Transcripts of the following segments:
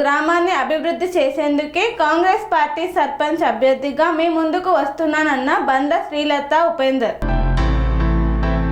గ్రామాన్ని అభివృద్ధి చేసేందుకే కాంగ్రెస్ పార్టీ సర్పంచ్ అభ్యర్థిగా మీ ముందుకు వస్తున్నానన్న బంద శ్రీలత ఉపేందర్.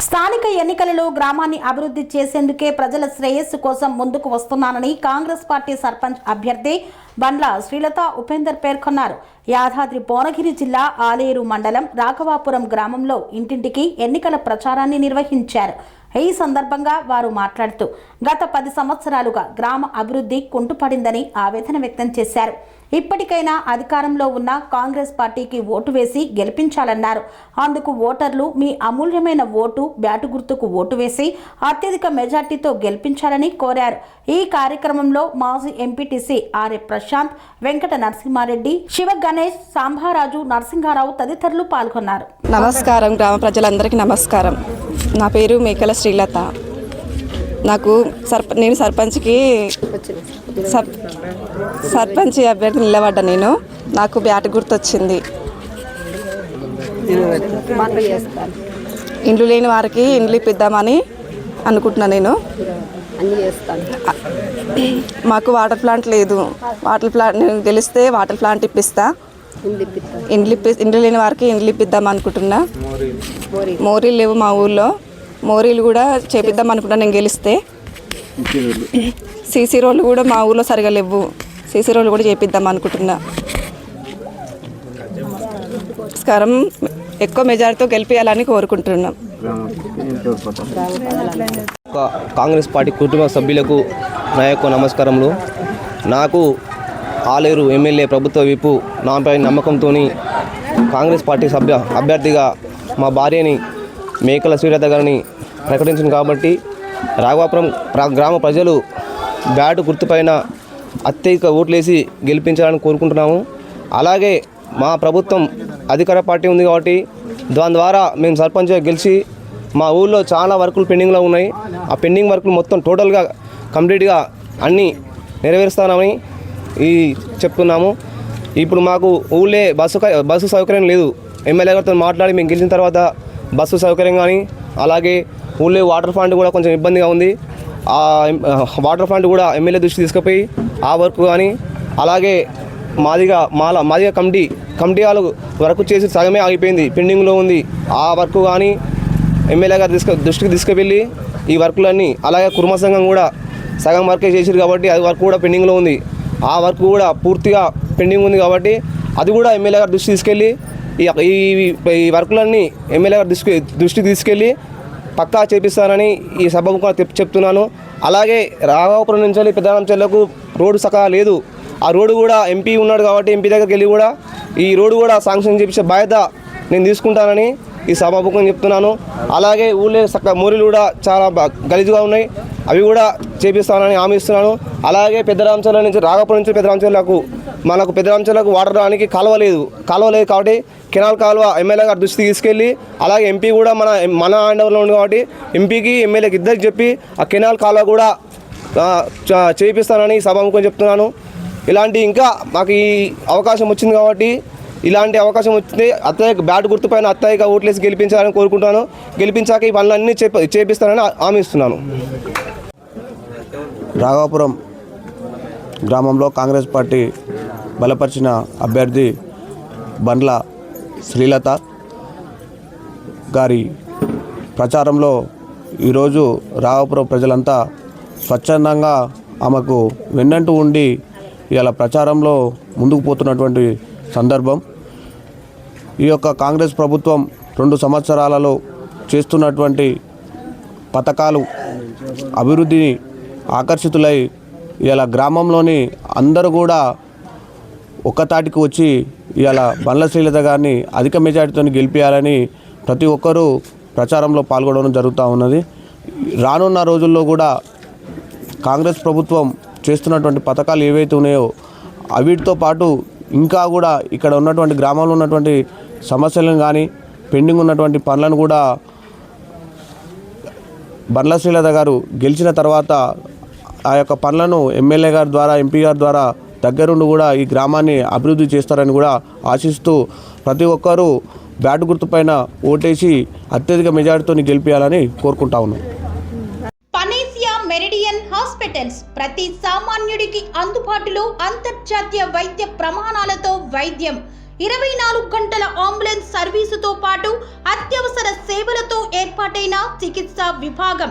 స్థానిక ఎన్నికలలో గ్రామాన్ని అభివృద్ధి చేసేందుకే ప్రజల శ్రేయస్సు కోసం ముందుకు వస్తున్నానని కాంగ్రెస్ పార్టీ సర్పంచ్ అభ్యర్థి బండ్ల శ్రీలత ఉపేందర్ పేర్కొన్నారు. యాదాద్రి భువనగిరి జిల్లా ఆలేరు మండలం రాఘవాపురం గ్రామంలో ఇంటింటికి ఎన్నికల ప్రచారాన్ని నిర్వహించారు. ఈ సందర్భంగా వారు మాట్లాడుతూ గత పది సంవత్సరాలుగా గ్రామ అభివృద్ధి కుంటుపడిందని ఆవేదన వ్యక్తం చేశారు. ఇప్పటికైనా అధికారంలో ఉన్న కాంగ్రెస్ పార్టీకి ఓటు వేసి గెలిపించాలన్నారు. అందుకు ఓటర్లు మీ అమూల్యమైన ఓటు బ్యాటు గుర్తుకు ఓటు వేసి అత్యధిక మెజార్టీతో గెలిపించాలని కోరారు. ఈ కార్యక్రమంలో మాజీ ఎంపీటీసీ ఆర్ఏ ప్రశాంత్ వెంకట నరసింహారెడ్డి శివ గణేష్ సాంబారాజు నరసింహారావు తదితరులు పాల్గొన్నారు. నమస్కారం గ్రామ ప్రజలందరికీ నమస్కారం. నా పేరు మేకల శ్రీలత. నాకు సర్ప నేను సర్పంచ్కి సర్ సర్పంచ్ అభ్యర్థి నిలబడ్డా నేను. నాకు బ్యాట్ గుర్తొచ్చింది. ఇండ్లు లేని వారికి ఇండ్లు ఇప్పిద్దామని అనుకుంటున్నా నేను. మాకు వాటర్ ప్లాంట్ లేదు. వాటర్ ప్లాంట్ నేను తెలిస్తే వాటర్ ప్లాంట్ ఇప్పిస్తా. ఇండ్లు ఇప్పి ఇండ్లు లేని వారికి ఇండ్లు ఇప్పిద్దాం అనుకుంటున్నా. మోరీ మోరీలు లేవు మా ఊళ్ళో మోరీలు కూడా చేపిద్దాం అనుకుంటా నేను గెలిస్తే. సీసీ రోడ్లు కూడా మా ఊళ్ళో సరిగా లేవు. సీసీ రోడ్లు కూడా చేపిద్దాం అనుకుంటున్నా. నమస్కారం. ఎక్కువ మెజారిటీతో గెలిపించాలని కోరుకుంటున్నాం. కాంగ్రెస్ పార్టీ కుటుంబ సభ్యులకు నా యొక్క నమస్కారములు. నాకు ఆలేరు ఎమ్మెల్యే ప్రభుత్వ విపు నాపై నమ్మకంతో కాంగ్రెస్ పార్టీ సభ్య అభ్యర్థిగా మా భార్యని మేకల సూర్యత గారిని ప్రకటించింది కాబట్టి రాఘవాపురం గ్రామ ప్రజలు బ్యాటు గుర్తుపైన అత్యధిక ఓట్లేసి గెలిపించాలని కోరుకుంటున్నాము. అలాగే మా ప్రభుత్వం అధికార పార్టీ ఉంది కాబట్టి దాని ద్వారా మేము సర్పంచ్గా గెలిచి మా ఊళ్ళో చాలా వర్కులు పెండింగ్లో ఉన్నాయి. ఆ పెండింగ్ వర్కులు మొత్తం టోటల్గా కంప్లీట్గా అన్నీ నెరవేరుస్తామని ఈ చెప్తున్నాము. ఇప్పుడు మాకు ఊళ్ళే బస్సు క- బస్సు సౌకర్యం లేదు. ఎమ్మెల్యే గారితో మాట్లాడి మేము గెలిచిన తర్వాత బస్సు సౌకర్యం కానీ అలాగే ఊళ్ళో వాటర్ ఫండ్ కూడా కొంచెం ఇబ్బందిగా ఉంది. ఆ వాటర్ ఫండ్ కూడా ఎమ్మెల్యే దృష్టి తీసుకుపోయి ఆ వర్క్ కానీ అలాగే మాదిగా మాల మాదిగా కమిటీ కమిటీ వాళ్ళు వర్క్ చేసి సగమే ఆగిపోయింది. పెండింగ్లో ఉంది. ఆ వర్క్ కానీ ఎమ్మెల్యే గారు తీసుకు దృష్టికి తీసుకువెళ్ళి ఈ వర్కులన్నీ అలాగే కుర్మ సంఘం కూడా సగం వర్కే చేసారు కాబట్టి అది వర్క్ కూడా పెండింగ్లో ఉంది. ఆ వర్క్ కూడా పూర్తిగా పెండింగ్ ఉంది కాబట్టి అది కూడా ఎమ్మెల్యే గారు దృష్టి తీసుకెళ్ళి ఈ ఈ- ఈ వర్కులన్నీ ఎమ్మెల్యే గారు దృష్టి దృష్టికి తీసుకెళ్ళి పక్కా చేపిస్తానని ఈ సభకు చెప్- చెప్తున్నాను. అలాగే రాఘవపురం నుంచి వెళ్ళి చెల్లకు రోడ్డు సకా లేదు. ఆ రోడ్డు కూడా ఎంపీ ఉన్నాడు కాబట్టి ఎంపీ దగ్గరికి వెళ్ళి కూడా ఈ రోడ్డు కూడా శాంక్షన్ చేపించే బాధ్యత నేను తీసుకుంటానని ఈ సభాముఖం చెప్తున్నాను. అలాగే ఊళ్ళో సక్క మూరీలు కూడా చాలా గలీజుగా ఉన్నాయి. అవి కూడా చేపిస్తానని హామీ ఇస్తున్నాను. అలాగే పెద్దరామచర్ల నుంచి రాఘపురం నుంచి పెద్దరామచర్లకు మనకు పెద్దరామచర్లకు వాటర్ రావడానికి కాలువ లేదు కాలువ లేదు కాబట్టి కెనాల్ కాలువ ఎమ్మెల్యే గారి దృష్టికి తీసుకెళ్ళి అలాగే ఎంపీ కూడా మన మన ఆండవలో ఉంది కాబట్టి ఎంపీకి ఎమ్మెల్యేకి ఇద్దరికి చెప్పి ఆ కెనాల్ కాలువ కూడా చేయిస్తానని సభాముఖం చెప్తున్నాను. ఇలాంటి ఇంకా మాకు ఈ అవకాశం వచ్చింది కాబట్టి ఇలాంటి అవకాశం వచ్చింది అత్తయ్య బ్యాట్ గుర్తుపైన అత్తయ్యగా ఓట్లేసి గెలిపించాలని కోరుకుంటాను గెలిపించాక ఈ పనులన్నీ చేప చేపిస్తానని హామీ ఇస్తున్నాను. రాఘాపురం గ్రామంలో కాంగ్రెస్ పార్టీ బలపరిచిన అభ్యర్థి బండ్ల శ్రీలత గారి ప్రచారంలో ఈరోజు రావపురం ప్రజలంతా స్వచ్ఛందంగా ఆమెకు వెన్నంటూ ఉండి ఇలా ప్రచారంలో ముందుకు పోతున్నటువంటి సందర్భం. ఈ యొక్క కాంగ్రెస్ ప్రభుత్వం రెండు సంవత్సరాలలో చేస్తున్నటువంటి పథకాలు అభివృద్ధిని ఆకర్షితులై ఇలా గ్రామంలోని అందరూ కూడా ఒక్కతాటికి వచ్చి ఇలా బండ్ల శ్రీలత గారిని అధిక మెజార్టీతో గెలిపించాలని ప్రతి ఒక్కరూ ప్రచారంలో పాల్గొనడం జరుగుతూ ఉన్నది. రానున్న రోజుల్లో కూడా కాంగ్రెస్ ప్రభుత్వం చేస్తున్నటువంటి పథకాలు ఏవైతే ఉన్నాయో అవిటితో పాటు ఇంకా కూడా ఇక్కడ ఉన్నటువంటి గ్రామంలో ఉన్నటువంటి సమస్యలను కానీ పెండింగ్ ఉన్నటువంటి పనులను కూడా బండ్ల శ్రీలత గారు గెలిచిన తర్వాత ఆ యొక్క పనులను ఎమ్మెల్యే గారి ద్వారా ఎంపీ గారి ద్వారా దగ్గరుండి కూడా ఈ గ్రామాన్ని అభివృద్ధి చేస్తారని కూడా ఆశిస్తూ ప్రతి ఒక్కరూ బ్యాట్ గుర్తుపైన ఓటేసి అత్యధిక మెజారిటీతో గెలిపించాలని కోరుకుంటా ఉన్నాను పనేసియా మెరిడియన్ హాస్పిటల్స్ ప్రతి సామాన్యుడికి అందుబాటులో అంతర్జాతీయ వైద్య ప్రమాణాలతో వైద్యం. ఇరవై నాలుగు గంటల అంబులెన్స్ సర్వీసుతో పాటు అత్యవసర సేవలతో ఏర్పాటైన చికిత్సా విభాగం.